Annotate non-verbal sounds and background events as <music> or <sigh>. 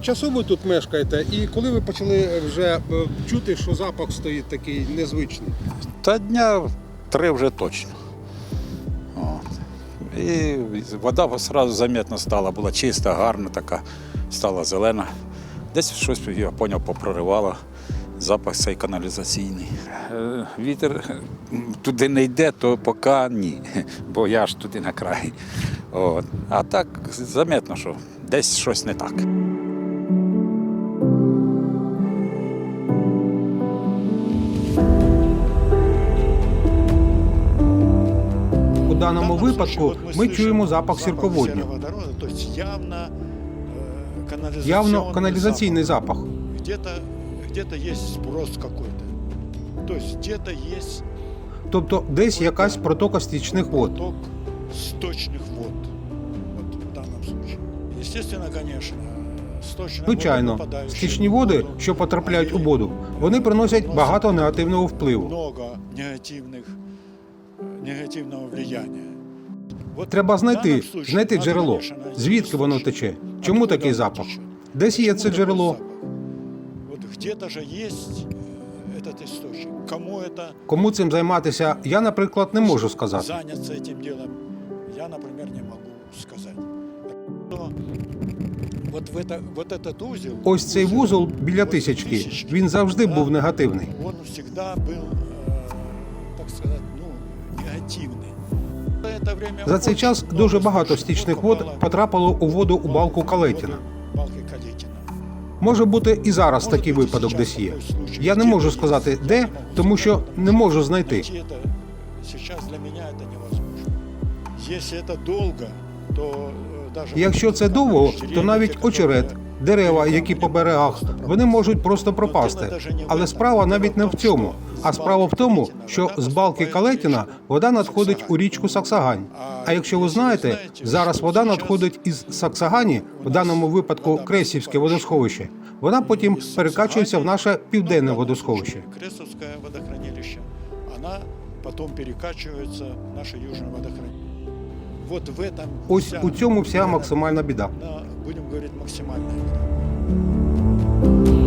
часу ви тут мешкаєте, і коли ви почали вже е, чути, що запах стоїть такий незвичний? Та дня три вже точно. От. І вода одразу замітно стала, була чиста, гарна така, стала зелена. Десь щось, я зрозумів, попроривало. Запах цей каналізаційний. Е, Вітер туди не йде, то поки ні, <laughs> бо я ж туди на краї. От. А так замітно, що десь щось не так. даному данном випадку случае вот ми слышим чуємо запах серого сірководню. водорода, то есть явно, э, канализационный Явно каналізаційний запах. запах. Где-то где есть сброс какой-то. То есть где-то есть Тобто десь якась протока стічних вод. поток сточных вод. Вот в данном случае. Естественно, конечно, сточная Звичайно, вода, попадающая стічні в води, воду, що потрапляють у вони воду, вони приносять багато негативного впливу. много негативных, негативного влияния. Вот Треба в знайти, данном случае знайти надо, джерело, конечно, найти звідки воно источник. тече, чому Откуда такий оно запах, течет? десь є Почему це такой джерело, запах? Вот где-то же есть э, этот источник. Кому это кому цим займатися, я, наприклад, не можу сказати. заняться этим делом, я, например, не могу сказать. Но вот, в это, вот этот узел, Ось цей вузол біля ось тисячки, тисячки, він завжди да, був негативний. Он всегда был, э, так сказать, ну, негативный. За это время За цей очень час много дуже багато сточных стічних вод вод потрапило у воду у балку Калетіна. Балки Калетіна. Може бути і зараз Може такий бути, випадок зараз десь є. такий случай. Я не Де можу є, сказати, я де, не можу тому що сказати. не можу знайти. Найти это сейчас для меня это невозможно. Если это долго, то э, даже Якщо це довго, то навіть очерет, дерева, які по берегах, вони можуть просто пропасти. Але справа навіть не в цьому. А справа в тому, що з балки Калетіна вода надходить у річку Саксагань. А якщо ви знаєте, зараз вода надходить із Саксагані, в даному випадку Кресівське водосховище. Вона потім перекачується в наше південне водосховище. Кресовское водохранилище, она потом перекачивается в наше южное водохранилище. Вот в этом Ось у цьому вся максимальна біда. на, будем говорить, максимальная. беда.